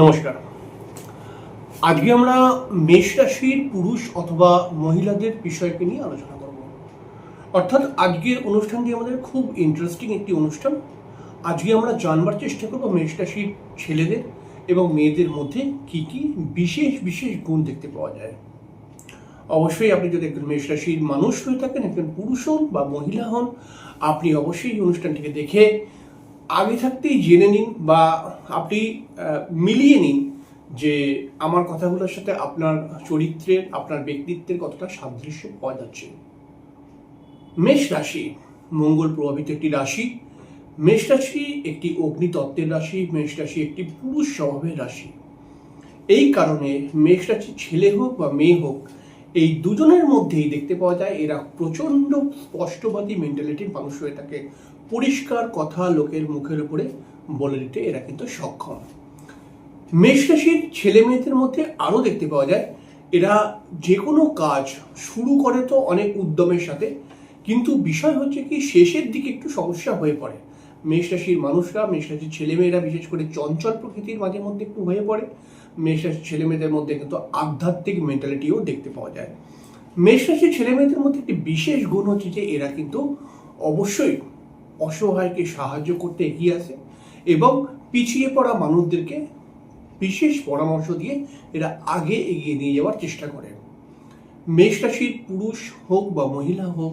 নমস্কার। আজকে আমরা মেষ রাশির পুরুষ অথবা মহিলাদের বিষয়কে নিয়ে আলোচনা করব। অর্থাৎ আজকের অনুষ্ঠানটি আমাদের খুব ইন্টারেস্টিং একটি অনুষ্ঠান। আজকে আমরা জানবার চেষ্টা করব মেষ রাশির ছেলেদের এবং মেয়েদের মধ্যে কি কি বিশেষ বিশেষ গুণ দেখতে পাওয়া যায়। অবশ্যই আপনি যদি একজন মেষ রাশির মানুষ হয়ে থাকেন, একজন পুরুষ হন বা মহিলা হন, আপনি অবশ্যই অনুষ্ঠানটিকে দেখে আগে থাকতেই জেনে নিন বা আপনি মিলিয়ে নিন যে আমার কথাগুলোর সাথে আপনার চরিত্রের, আপনার ব্যক্তিত্বের কতটা সাদৃশ্য পাওয়া যাচ্ছে। মেষ রাশি, মঙ্গল প্রভাবিত একটি রাশি। মেষ রাশি একটি অগ্নিতত্ত্বের রাশি, মেষ রাশি একটি পুরুষ স্বভাবের রাশি। এই কারণে মেষ রাশি ছেলে হোক বা মেয়ে হোক, এই দুজনের মধ্যেই দেখতে পাওয়া যায় এরা প্রচণ্ড স্পষ্টবাদী মেন্টালিটির মানুষ হয়ে থাকে। পরিষ্কার কথা লোকের মুখের উপরে বলে দিতে এরা কিন্তু সক্ষম। মেষ রাশির ছেলে মেয়েদের মধ্যে আরও দেখতে পাওয়া যায়, এরা যে কোনো কাজ শুরু করে তো অনেক উদ্যমের সাথে, কিন্তু বিষয় হচ্ছে কি শেষের দিকে একটু সমস্যা হয়ে পড়ে। মেষ রাশির মানুষরা মেষ রাশির ছেলেমেয়েরা বিশেষ করে চঞ্চল প্রকৃতির মাঝে মধ্যে একটু হয়ে পড়ে মেষ রাশির ছেলেমেয়েদের মধ্যে কিন্তু আধ্যাত্মিক মেন্টালিটিও দেখতে পাওয়া যায়। মেষ রাশির ছেলেমেয়েদের মধ্যে একটি বিশেষ গুণ হচ্ছে যে এরা কিন্তু অবশ্যই অসহায়কে সাহায্য করতে এগিয়ে আসে এবং পিছিয়ে পড়া মানুষদেরকে বিশেষ পরামর্শ দিয়ে এরা আগে এগিয়ে নিয়ে যাওয়ার চেষ্টা করে। মেষ রাশির পুরুষ হোক বা মহিলা হোক,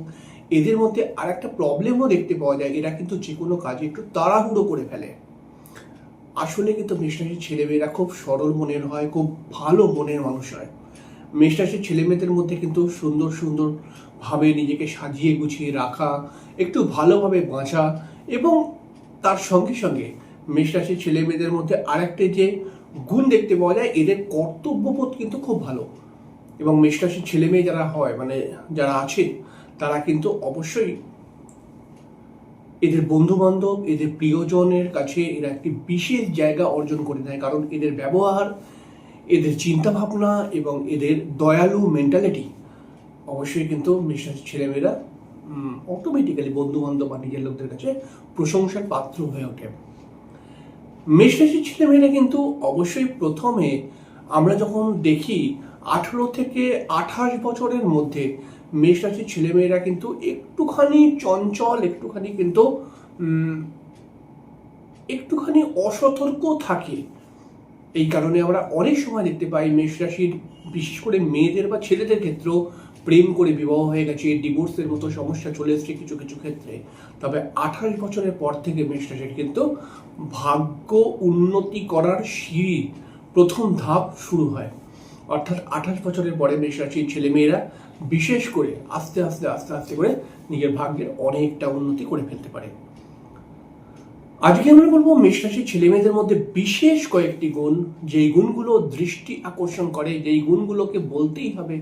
এদের মধ্যে আর একটা প্রবলেমও দেখতে পাওয়া যায়। এরা কিন্তু যে কোনো কাজে একটু তাড়াহুড়ো করে ফেলে। আসলে কিন্তু মেষ রাশির ছেলেমেয়েরা খুব সরল মনের হয়, খুব ভালো মনের মানুষ হয়। মেষ রাশির ছেলেমেয়েদের মধ্যে কিন্তু সুন্দর সুন্দর ভাবে নিজেকে সাজিয়ে গুছিয়ে রাখা, একটু ভালোভাবে বাঁচা এবং তার সঙ্গে সঙ্গে মেষ রাশির ছেলে মেয়েদের মধ্যে আরেকটা যে গুণ দেখতে পাওয়া যায়, এদের কর্তব্যবোধ কিন্তু খুব ভালো। এবং মেষ রাশির ছেলে মেয়ে যারা হয় মানে যারা আছে, তারা কিন্তু অবশ্যই এদের বন্ধু বান্ধব এদের প্রিয়জনের কাছে এরা একটি বিশেষ জায়গা অর্জন করে নেয় কারণ এদের ব্যবহার এদের চিন্তা ভাবনা এবং এদের দয়ালু মেন্টালিটি অবশ্যই কিন্তু রাশির ছেলেমেয়েরা অটোমেটিক্যালি বন্ধু বান্ধব বা নিজের লোকদের কাছে প্রশংসার পাত্র হয়ে ওঠে। মেষ রাশির ছেলেমেয়েরা কিন্তু অবশ্যই প্রথমে আমরা যখন দেখি আঠেরো থেকে আঠাশ বছরের মধ্যে মেষ রাশির ছেলেমেয়েরা কিন্তু একটুখানি চঞ্চল, একটুখানি কিন্তু একটুখানি অসতর্ক থাকে। এই কারণে আমরা অনেক সময় দেখতে পাই মেষ রাশির, বিশেষ করে মেয়েদের বা ছেলেদের ক্ষেত্রেও প্রেম করে বিবাহ হয়ে গেছে, ডিভোর্সের মতো সমস্যা চলে এসছে কিছু কিছু ক্ষেত্রে। তবে আঠাশ বছরের পর থেকে মেষ রাশির কিন্তু ভাগ্য উন্নতি করার সিঁড়ি প্রথম ধাপ শুরু হয়। অর্থাৎ আঠাশ বছরের পরে মেষ রাশির ছেলেমেয়েরা বিশেষ করে আস্তে আস্তে আস্তে আস্তে করে নিজের ভাগ্যের অনেকটা উন্নতি করে ফেলতে পারে। আজকে আমরা বলব মেষ রাশির ছেলে মেয়েদের মধ্যে বিশেষ কয়েকটি গুণ, যেই গুণগুলো দৃষ্টি আকর্ষণ করে, যেই গুণগুলোকে বলতেই হবে,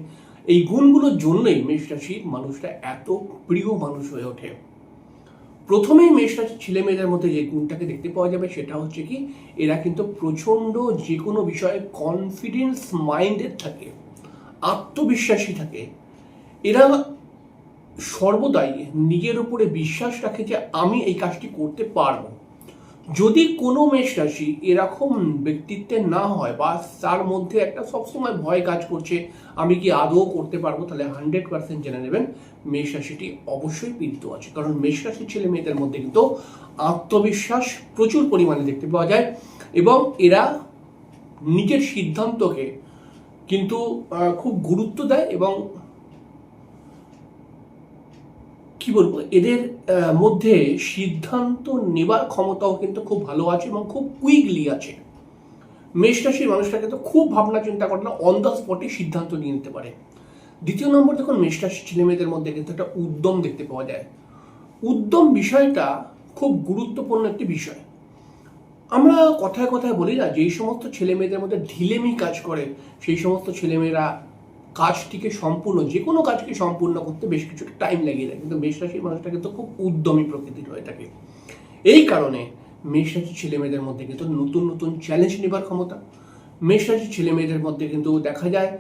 এই গুণগুলোর জন্যই মেষ রাশির মানুষরা এত প্রিয় মানুষ হয়ে ওঠে। প্রথমেই মেষ রাশির ছেলে মেয়েদের মধ্যে যে গুণটাকে দেখতে পাওয়া যাবে সেটা হচ্ছে কি, এরা কিন্তু প্রচণ্ড যে কোনো বিষয়ে কনফিডেন্স মাইন্ডেড থাকে, আত্মবিশ্বাসী থাকে। এরা সর্বদাই নিজের উপরে বিশ্বাস রাখে যে আমি এই কাজটি করতে পারব। যদি কোনো মেষ রাশি এরকম ব্যক্তিত্বের না হয় বা তার মধ্যে একটা সবসময় ভয় কাজ করছে, আমি কি আদৌ করতে পারব? তাহলে হান্ড্রেড পার্সেন্ট জেনে নেবেন, মেষ রাশিটি অবশ্যই পীড়িত আছে। কারণ মেষ রাশির ছেলে মেয়েদের মধ্যে কিন্তু আত্মবিশ্বাস প্রচুর পরিমাণে দেখতে পাওয়া যায় এবং এরা নিজের সিদ্ধান্তকে কিন্তু খুব গুরুত্ব দেয় এবং কি বলব? এদের মধ্যে সিদ্ধান্ত নেবার ক্ষমতাও কিন্তু খুব ভালো আছে এবং খুব কুইকলি আছে। মেষ রাশির মানুষরা কিন্তু খুব ভাবনা চিন্তা করে না অন দ্য স্পটে সিদ্ধান্ত নিয়ে নিতে পারে। দ্বিতীয় নম্বর দেখুন, মেষ রাশির ছেলে মেয়েদের মধ্যে কিন্তু একটা উদ্যম দেখতে পাওয়া যায়। উদ্যম বিষয়টা খুব গুরুত্বপূর্ণ একটি বিষয়। আমরা কথায় কথায় বলি না, যেই সমস্ত ছেলে মেয়েদের মধ্যে ঢিলেমি কাজ করে, সেই সমস্ত ছেলেমেয়েরা কাজটিকে সম্পূর্ণ, যে কোনো কাজকে সম্পূর্ণ করতে বেশ কিছুটা টাইম লাগিয়ে দেয়। কিন্তু মেষ রাশির মানুষটা কিন্তু খুব উদ্যমী প্রকৃতির হয়ে থাকে এই কারণে মেষ রাশির ছেলে মেয়েদের মধ্যে কিন্তু নতুন নতুন চ্যালেঞ্জ নেবার ক্ষমতা। মেষ রাশির ছেলে মেয়েদের মধ্যে কিন্তু দেখা যায়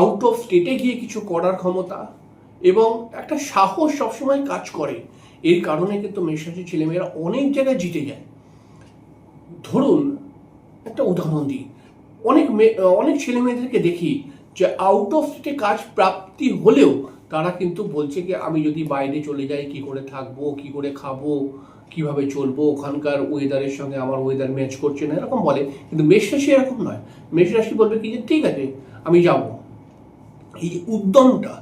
আউট অফ স্টেটে গিয়ে কিছু করার ক্ষমতা এবং একটা সাহস সবসময় কাজ করে। এর কারণে কিন্তু মেষ রাশির ছেলেমেয়েরা অনেক জায়গায় জিতে যায়। ধরুন, একটা উদাহরণ দিই। অনেক অনেক ছেলে মেয়েদেরকে দেখি যে আউট অফ স্টেটে কাজ প্রাপ্তি হলেও তারা কিন্তু বলছে কি, আমি যদি বাইরে চলে যাই, কি করে থাকব, কি করে খাব, কীভাবে চলবো, ওখানকার ওয়েদারের সঙ্গে আমার ওয়েদার ম্যাচ করছে না, এরকম বলে। কিন্তু মেষ রাশি এরকম নয়। মেষ রাশি বলবে কি যে, ঠিক আছে, আমি যাব। এই উদ্যমটা,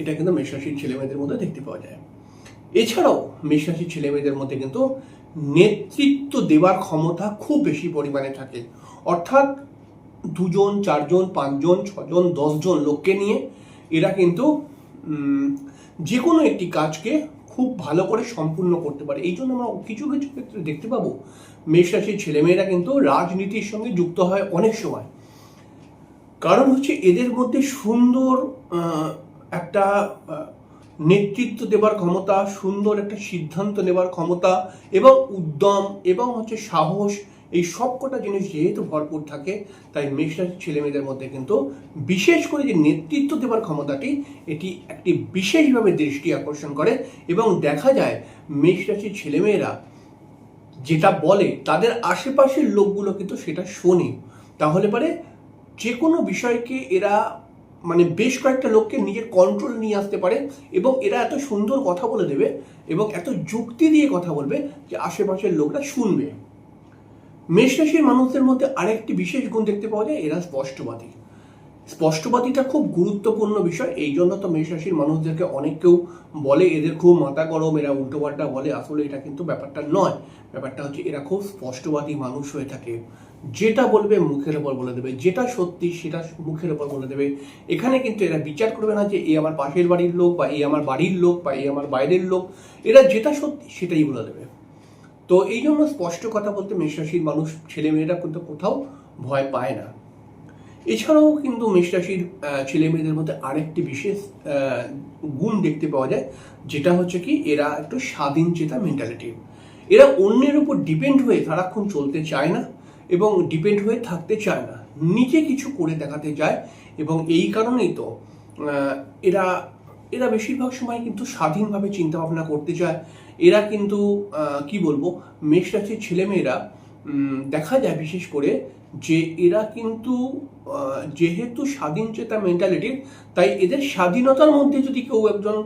এটা কিন্তু মেষ রাশির ছেলে মেয়েদের মধ্যে দেখতে পাওয়া যায়। এছাড়াও মেষ রাশির ছেলে মেয়েদের মধ্যে কিন্তু নেতৃত্ব দেওয়ার ক্ষমতা খুব বেশি পরিমাণে থাকে। অর্থাৎ দুজন, চারজন, পাঁচজন, ছজন, দশজন লোককে নিয়ে এরা কিন্তু যে কোনো একটি কাজকে খুব ভালো করে সম্পূর্ণ করতে পারে। এই জন্য আমরা কিছু কিছু ক্ষেত্রে দেখতে পাবো, মেষ রাশির ছেলেমেয়েরা কিন্তু রাজনীতির সঙ্গে যুক্ত হয় অনেক সময়। কারণ হচ্ছে এদের মধ্যে সুন্দর একটা নেতৃত্ব দেবার ক্ষমতা, সুন্দর একটা সিদ্ধান্ত নেবার ক্ষমতা এবং উদ্যম এবং হচ্ছে সাহস এই সব কটা জিনিস যেহেতু ভরপুর থাকে, তাই মেষরাশির ছেলে মেয়েদের মধ্যে কিন্তু বিশেষ করে যে নেতৃত্ব দেবার ক্ষমতাটি, এটি একটি বিশেষভাবে দৃষ্টি আকর্ষণ করে এবং দেখা যায় মেষ মেষরাশির ছেলেমেয়েরা যেটা বলে, তাদের আশেপাশের লোকগুলো কিন্তু সেটা শোনে। তাহলে পরে যে কোনো বিষয়কে এরা মানে বেশ কয়েকটা লোককে নিজের কন্ট্রোল নিয়ে আসতে পারে এবং এরা এত সুন্দর কথা বলে দেবে এবং এত যুক্তি দিয়ে কথা বলবে যে আশেপাশের লোকরা শুনবে। মেষ রাশির মানুষদের মধ্যে আরেকটি বিশেষ গুণ দেখতে পাওয়া যায়, এরা স্পষ্টবাদী। স্পষ্টবাদীটা খুব গুরুত্বপূর্ণ বিষয়, এই জন্য তো মেষ রাশির মানুষদেরকে অনেক কেউ বলে, এদের খুব মাথা গরম, এরা উল্টোপাল্টা বলে। আসলে এটা কিন্তু ব্যাপারটা নয়। ব্যাপারটা হচ্ছে এরা খুব স্পষ্টবাদী মানুষ হয়ে থাকে। যেটা বলবে মুখের ওপর বলে দেবে, যেটা সত্যি সেটা মুখের ওপর বলে দেবে। এখানে কিন্তু এরা বিচার করবে না যে, এ আমার পাশের বাড়ির লোক বা এ আমার বাড়ির লোক বা এ আমার বাইরের লোক। এরা যেটা সত্যি সেটাই বলে দেবে। তো এই জন্য স্পষ্ট কথা বলতে মেষরাশির মানুষ, ছেলেমেয়েরা কিন্তু কোথাও ভয় পায় না। এছাড়াও কিন্তু মেষরাশির ছেলে মেয়েদের মধ্যে আরেকটি বিশেষ গুণ দেখতে পাওয়া যায়, যেটা হচ্ছে কি, এরা একটু স্বাধীন চেতা মেন্টালিটি এরা অন্যের উপর ডিপেন্ড হয়ে সারাক্ষণ চলতে চায় না এবং ডিপেন্ড হয়ে থাকতে চায় না। নিজে কিছু করে দেখাতে চায় এবং এই কারণেই তো এরা এরা বেশিরভাগ সময় কিন্তু স্বাধীনভাবে চিন্তা ভাবনা করতে চায়। এরা কিন্তু কি বলব মেষ রাশির ছেলেমেয়েরা দেখা যায় বিশেষ করে যে এরা কিন্তু যেহেতু স্বাধীন চেতা মেন্টালিটির তাই এদের স্বাধীনতার মধ্যে যদি কেউ একজন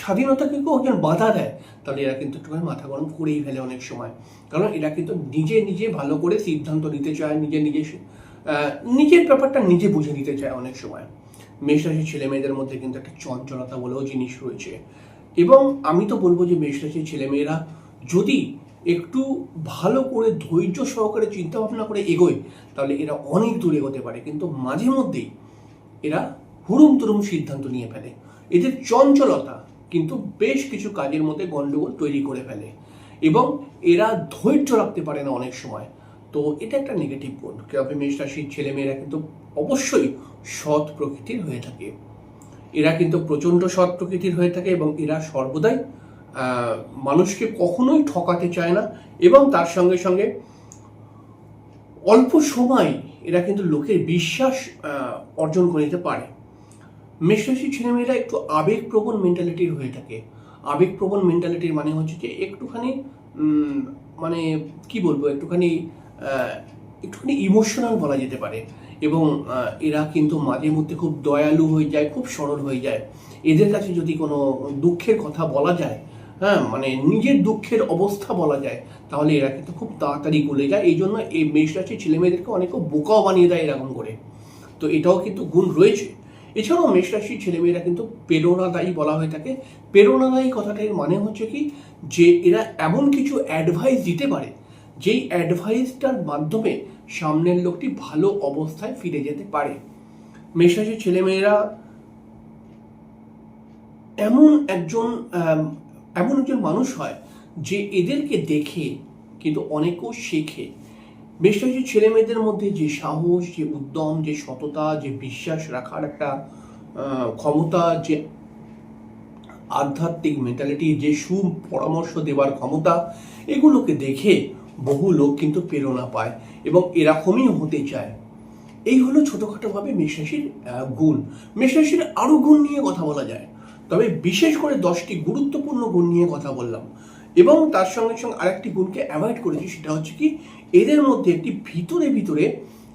স্বাধীনতাকে কেউ একজন বাধা দেয়, তাহলে এরা কিন্তু একটুখানি মাথা গরম করেই ফেলে অনেক সময়। কারণ এরা কিন্তু নিজে নিজে ভালো করে সিদ্ধান্ত নিতে চায়, নিজে নিজে নিজের ব্যাপারটা নিজে বুঝে নিতে চায় অনেক সময়। মেষরাশির ছেলে মেয়েদের মধ্যে কিন্তু একটা চঞ্চলতা বলেও জিনিস রয়েছে। এবং আমি তো বলব যে মেষরাশির ছেলেমেয়েরা যদি একটু ভালো করে ধৈর্য সহকারে চিন্তা ভাবনা করে এগোয়, তাহলে এরা অনেক দূর এগোতে পারে। কিন্তু মাঝে মধ্যেই এরা হুরুম তুরুম সিদ্ধান্ত নিয়ে ফেলে। এদের চঞ্চলতা কিন্তু বেশ কিছু কাজের মধ্যে গন্ডগোল তৈরি করে ফেলে। এবং এরা ধৈর্য রাখতে পারে না অনেক সময়। তো এটা একটা নেগেটিভ গুণ কেউ মেষ রাশির ছেলেমেয়েরা কিন্তু অবশ্যই সৎ প্রকৃতির হয়ে থাকে। এরা কিন্তু প্রচণ্ড সৎ প্রকৃতির হয়ে থাকে এবং এরা সর্বদাই মানুষকে কখনোই ঠকাতে চায় না এবং তার সঙ্গে সঙ্গে অল্প সময় এরা কিন্তু লোকের বিশ্বাস অর্জন করে নিতে পারে। মেষরাশি ছেলেমেয়েরা একটু আবেগপ্রবণ মেন্টালিটির হয়ে থাকে। আবেগপ্রবণ মেন্টালিটির মানে হচ্ছে যে একটুখানি মানে কি বলব, একটুখানি একটুখানি ইমোশনাল বলা যেতে পারে। এবং এরা কিন্তু মাঝে মধ্যে খুব দয়ালু হয়ে যায়, খুব সরল হয়ে যায়। এদের কাছে যদি কোনো দুঃখের কথা বলা যায় হ্যাঁ মানে নিজের দুঃখের অবস্থা বলা যায়, তাহলে এরা কিন্তু খুব তাড়াতাড়ি গলে যায়। এই জন্য এই মেষ রাশির ছেলেমেয়েদেরকে অনেক বোকাও বানিয়ে দেয় এরকম করে। তো এটাও কিন্তু গুণ রয়েছে। এছাড়াও মেষ রাশির ছেলেমেয়েরা কিন্তু প্রেরণাদায়ী বলা হয়ে থাকে। প্রেরণাদায়ী কথাটার মানে হচ্ছে কি? যে এরা এমন কিছু অ্যাডভাইস দিতে পারে যেই অ্যাডভাইসটার মাধ্যমে সামনের লোকটি ভালো অবস্থায় ফিরে যেতে পারে। মেষ রাশির ছেলেমেয়েরা এমন একজন এমন একজন মানুষ হয় যে এদেরকে দেখে কিন্তু অনেকেও শেখে। বেশ কিছু ছেলে মেয়েদের মধ্যে যে সাহস, যে উদ্যম, যে সততা, যে বিশ্বাস রাখার একটা ক্ষমতা, যে আধ্যাত্মিক মেন্টালিটি যে সুপরামর্শ দেওয়ার ক্ষমতা, এগুলোকে দেখে বহু লোক কিন্তু প্রেরণা পায় এবং এরকমই হতে চায়। এই হলো ছোটোখাটোভাবে মেষরাশির গুণ। মেষরাশির আরও গুণ নিয়ে কথা বলা যায়। তবে বিশেষ করে দশটি গুরুত্বপূর্ণ গুণ নিয়ে কথা বললাম। এবং তার সঙ্গে সঙ্গে আরেকটি গুণকে অ্যাভয়েড করেছি, সেটা হচ্ছে কি, এদের মধ্যে একটি ভিতরে ভিতরে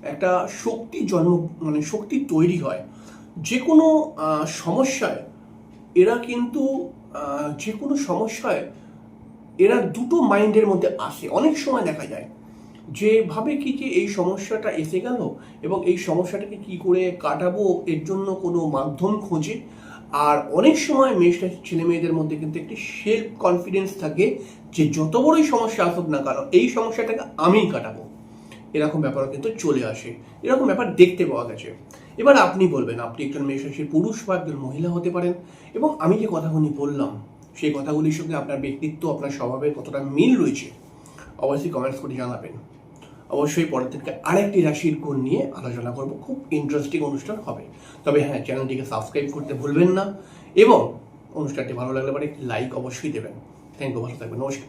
একটা শক্তি জন্ম মানে শক্তি তৈরি হয়। যে কোনো সমস্যায়, এরা কিন্তু যে কোনো সমস্যায় এরা দুটো মাইন্ডের মধ্যে আসে। অনেক সময় দেখা যায় যে ভাবে কি যে এই সমস্যাটা এসে গেল এবং এই সমস্যাটাকে কি করে কাটাবো, এর জন্য কোনো মাধ্যম খোঁজে। আর অনেক সময় মেয়েটা ছেলে মেয়েদের মধ্যে কিন্তু একটি সেলফ কনফিডেন্স থাকে যে যত বড়ই সমস্যা আসুক না কেন, এই সমস্যাটাকে আমিই কাটাবো। এরকম ব্যাপারও কিন্তু চলে আসে। এরকম ব্যাপার দেখতে পাওয়া গেছে। এবার আপনি বলবেন, আপনি একজন মেষরাশির পুরুষ বা একজন মহিলা হতে পারেন। এবং আমি যে কথাগুলি বললাম সেই কথাগুলির সঙ্গে আপনার ব্যক্তিত্ব, আপনার স্বভাবের কতটা মিল রয়েছে, অবশ্যই কমেন্টস করে জানাবেন। অবশ্যই পরের থেকে আরেকটি রাশির গুণ নিয়ে আলোচনা করব। খুব ইন্টারেস্টিং অনুষ্ঠান হবে। তবে হ্যাঁ চ্যানেলটিকে সাবস্ক্রাইব করতে ভুলবেন না এবং অনুষ্ঠানটি ভালো লাগলে পরে লাইক অবশ্যই দেবেন। থ্যাংক ইউ ভালো থাকবেন। নমস্কার।